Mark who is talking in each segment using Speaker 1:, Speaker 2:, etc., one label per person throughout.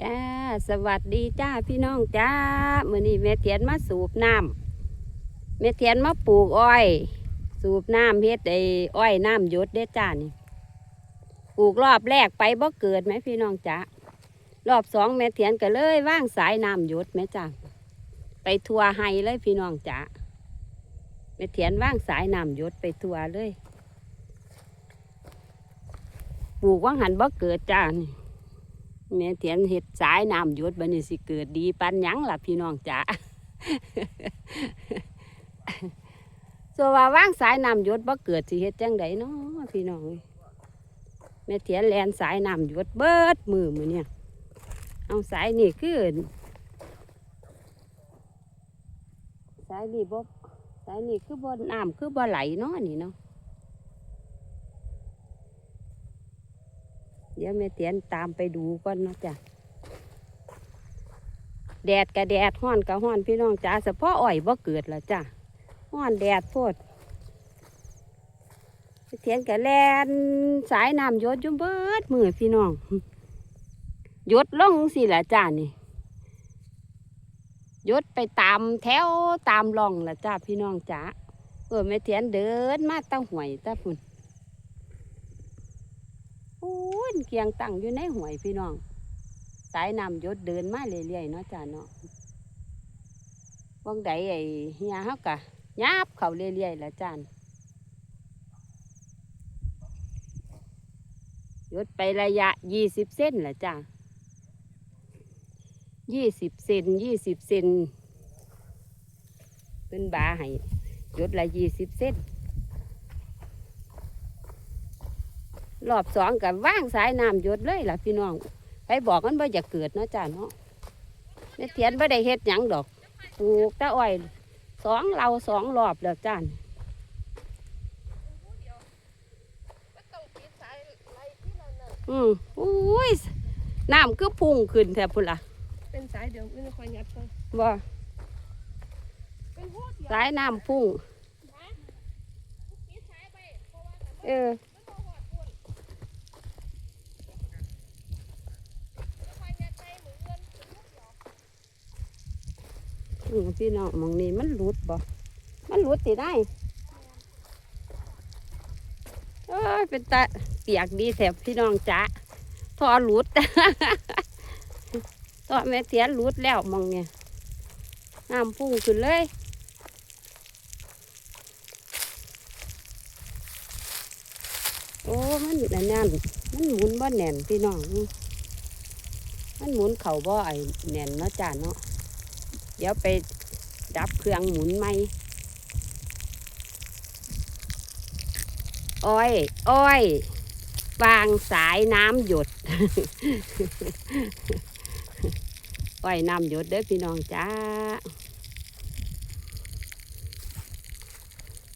Speaker 1: จ้าสวัสดีจ้าพี่น้องจ้ามื้อนี้แม่เทียนมาสูบน้ำแม่เทียนมาปลูกอ้อย สูบน้ำเฮ็ดไอ้อ้อยน้ำหยดเด้จ้านี่ปลูกรอบแรกไปบ่เกิดไหมพี่น้องจ้ารอบสองแม่เทียนก็เลยว่างสายน้ำหยดแม่จ้าไปทัวร์ให้เลยพี่น้องจ้าแม่เทียนว่างสายน้ำหยดไปทัวร์เลย ปลูกว่างหันบ่เกิดจ้านี่ แม่เถียนเห็ดสายน้ำหยดบัดนี้สิเกิดดีปันยั้งล่ะพี่น้องจ๋าโซว่าว่างสายน้ำหยดบ่เกิดสิเฮ็ดจังไดเนาะพี่น้องแม่เถียนแลนสายน้ำหยดเบิดมือมือเนี่ยเอาสายนี่คือสายนี่บ่สายนี่คือบ่น้ำคือบ่ไหลเนาะนี่เนาะ เดี๋ยว แม่เตียนตามไปดูก่อนนะจ้ะแดดกับแดดห้อนกับห้อนพี่น้องจ้าเฉพาะอ้อยบ่เกิดละจ้ะห้อนแดดโพดเตียนกับแลนสายน้ำยดอยุ่เบิดมือพี่น้องยดลงสิละจ้านี่ยดไปตามแถวตามร่องละจ้าพี่น้องจ้าเออแม่เตียนเดินมาตั้งหวยตาพุ่น โอ้ยเคียงตั้งอยู่ในหวยพี่น้อง สายน้ำยดเดินมาเรื่อยๆเนาะจ้าเนาะวังใดไอ้เฮียเฮากะยับเขาเรื่อยๆละจ้านยดไประยะยี่สิบเส้นละจ้ายี่สิบเซนยี่สิบเซนเป็นบาให้ยดละยี่สิบเส้น รอบสองกับว่างสายน้ำหยดเลยล่ะพี่น้องไปบอกมันว่าจะเกิดเนาะจ้าเนาะแม่เทียนไม่ได้เฮ็ดหยังดอกปลูกตะอ้อยสองเราสองรอบแล้วจ้านี่อืมอุ้ยน้ำก็พุ่งขึ้นแทบพุ่นล่ะ
Speaker 2: เป็นสายเดียวไม่คอยยัดไป
Speaker 1: บ่
Speaker 2: เป็นหัวเดียว
Speaker 1: สายน้ำพุ่ง
Speaker 2: มีสายไปเพราะว่า
Speaker 1: เออ
Speaker 2: มันบ่หอดพุ่นคอยยัดไปเหมือนเงินเป็นหัวเดียว
Speaker 1: อืม พี่น้องมองนี้มันหลุดบ่มันหลุดติได้เอ้ยเป็นตาเปียกดีแถบพี่น้องจ๊ะทอหลุดทอแม่เทียนหลุดแล้วมองเนี่ยน้ำพุ่งขึ้นเลยโอ้มันอันนั้นมันหมุนบ่แน่นพี่น้อง มันหมุนเข่าบ่ไอแน่นเนาะจ้าเนาะ เดี๋ยวไปดับเครื่องหมุนไหมอ้อย อ้อยวางสายน้ำหยด อ้อยน้ำหยดเด้อพี่น้องจ้า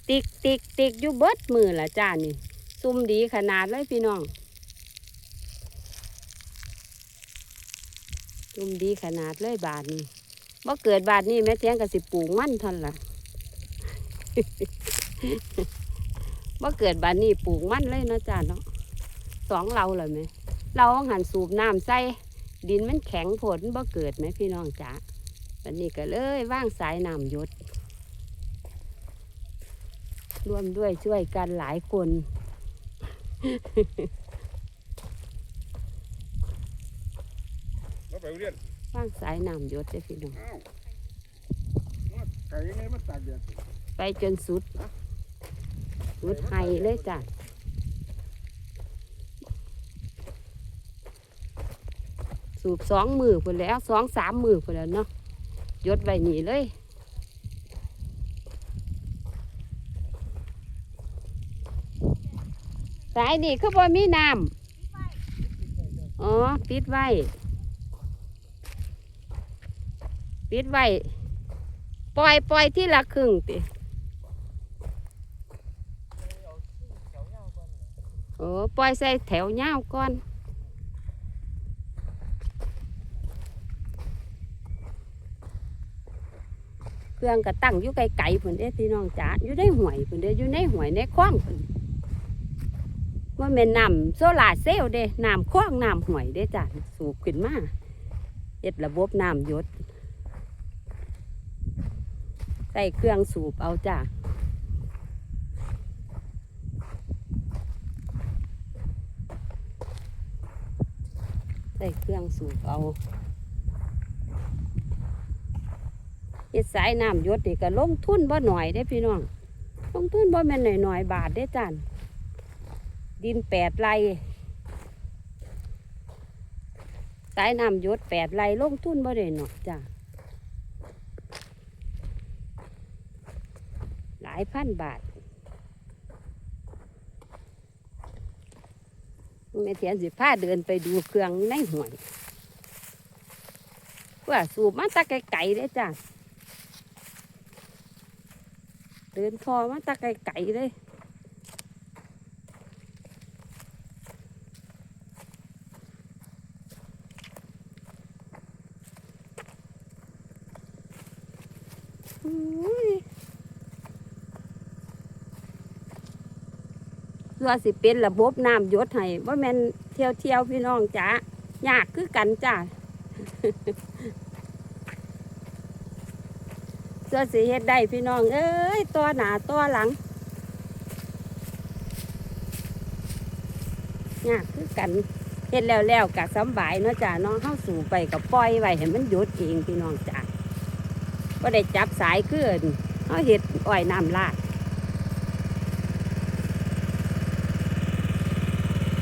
Speaker 1: ติกติกติกอยู่เบิดมือละจ้านี่ ซุ่มดีขนาดเลยพี่น้อง ซุ่มดีขนาดเลยบาทนี่ บ่เกิดบาทนี้แม่เทียงกับสิปลูกมั่นท่านล่ะบ่เกิดบาทนี้ปลูกมั่นเลยนะจ้าเนาะสองเราเลยไหมเราหันสูบน้ำใส่ดินมันแข็งผดบ่เกิดไหมพี่น้องจ๋าวันนี้ก็เลยว่างสายน้ำยดร่วมด้วยช่วยกันหลายคน
Speaker 3: แล้วไปเรียนา
Speaker 1: งสายน้ำหยดเด้อพี่น้อง
Speaker 3: อ้าวว่าไก่ยังไงมันตากแดด
Speaker 1: ไปจนสุด สุดไฮเลยจ้ะ สูบสองมือพุ่นแหล้วสองสามมือพุ่นแล้วเนาะยดไว้หนีเลย สายนี่คือบ่มีน้ำอ๋อ ปิดไว้ ปิดไว้ปล่อยปล่อยที่ละครึ่งติโอ้ปล่อยใส่แถวยาวก่อนเครื่องก็ตั้งอยู่ไกลๆพุ่นเด้พี่น้องจ๋าอยู่ในห่วยพุ่นเด้อยู่ในห่วยในคลองพุ่นว่าแม่นน้ำโซลาเซลล์เด้น้ำคลองน้ำห่วยเด้จ้ะสูบขึ้นมาเฮ็ดระบบน้ำยดใส่เครื่องสูบเอาจ้าใส่เครื่องสูบเอาเฮ็ดสายน้ำยดนี่ก็ลงทุนบ่หน่อยได้พี่น้อง ลงทุนบ่แม่นหน่อยๆบาทได้จ้านดินแปดไร่สายน้ำยดแปดไร่ลงทุนบ่ได้หน่อยจ้ะหลายพันบาทแม่เทียนสิพาเดินไปดูเครื่องในห่วยเพื่อสูบมาตะไกลๆเลยจ้ะเดินทอมาตะไกลๆเลยอุ้ย เพื่อสิเป็นระบบน้ำยดให้ว่าแม่นเที่ยวเที่ยวๆพี่น้องจ้ายากคือกันจ้าเพื่อสิเฮ็ดได้พี่น้อง เอ้ยตัวหนาตัวหลังยากคือกันเฮ็ดแล้วแล้วกะสำบายเนาะจ้าน้องเข้าสู่ไปกับปล่อยไว้ให้มันหยุดเองพี่น้องจ้าก็ได้จับสายขึ้นเขาเห็ดอ้อยน้ำลาด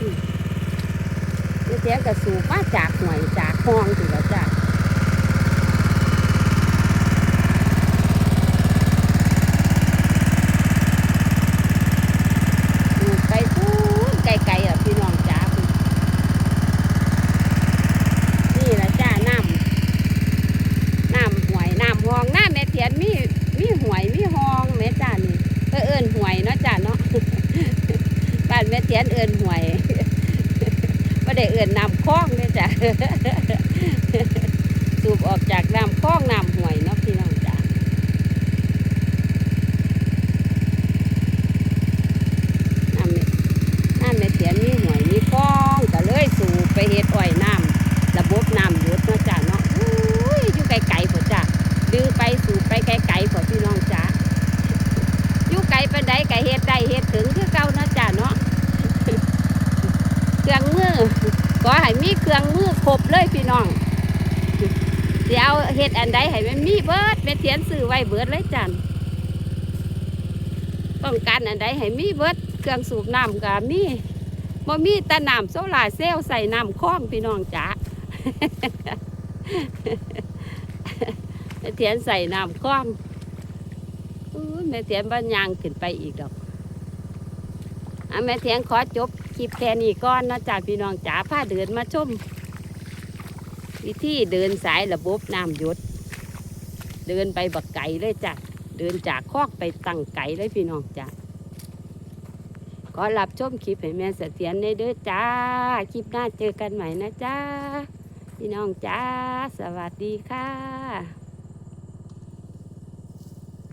Speaker 1: อืมนี่ เสียกระสูบมาจากหน่วยจากคลองถึงแล้วจ้ะไกลพูนไกลๆอะพี่น้องจ้านี่ละจ้าน้ำน้ำหวยน้ำหองหน้ำแม่เทียนมีมีหวยมีหองแม่จ้านี่เออเอิญหวยเนาะจ้าเนาะบ้านแม่เทียนเอิญหวย ไม่ได้เอิญน้ำคลองเนี่ยจ้ะ สูบออกจากน้ำคลองน้ำหวยเนาะพี่น้องจ้าน้ำแม่น้ำแม่เทียนมีหวยมีคลองก็เลยสูบไปเฮ็ดอ้อยน้ำระบบน้ำหยุดเนาะจ้าเนาะอุ้ยอยู่ไกลๆพอจ้าดึงไปสูบไปไกลๆพอพี่น้องจ้าอยู่ไกลปานใดก็เฮ็ดได้เฮ็ดถึงคือเก่าเนาะจ้าเนาะ เครื่องมือขอให้มีเครื่องมือ ครบเลยพี่น้องเดี๋ยวเฮ็ดอันใดให้มันมีเบิดแม่เทียนซื้อไว้เบิดเลยจ้าต้องการอันใดให้มีเบิดเครื่องสูบน้ำก็มีบ่มีแต่น้ำโซลาเซลล์ใส่น้ำคลองพี่น้องจ้าเทียนใส่น้ำคลองแม่เทียนบ้านยางขึ้นไปอีกดอกอแม่เทียนขอจบคลิปแค่นี้ก่อนนะจากพี่น้องจ๋าพาเดินมาชม วิธีเดินสายระบบน้ำหยด เดินไปบักไก่เลยจ้ะเดินจากคอกไปตั้งไก่เลยพี่น้องจ้ะขอรับชมคลิปให้แม่เสถียรในเด้อจ้า คลิปหน้าเจอกันใหม่นะจ้า พี่น้องจ้า สวัสดีค่ะ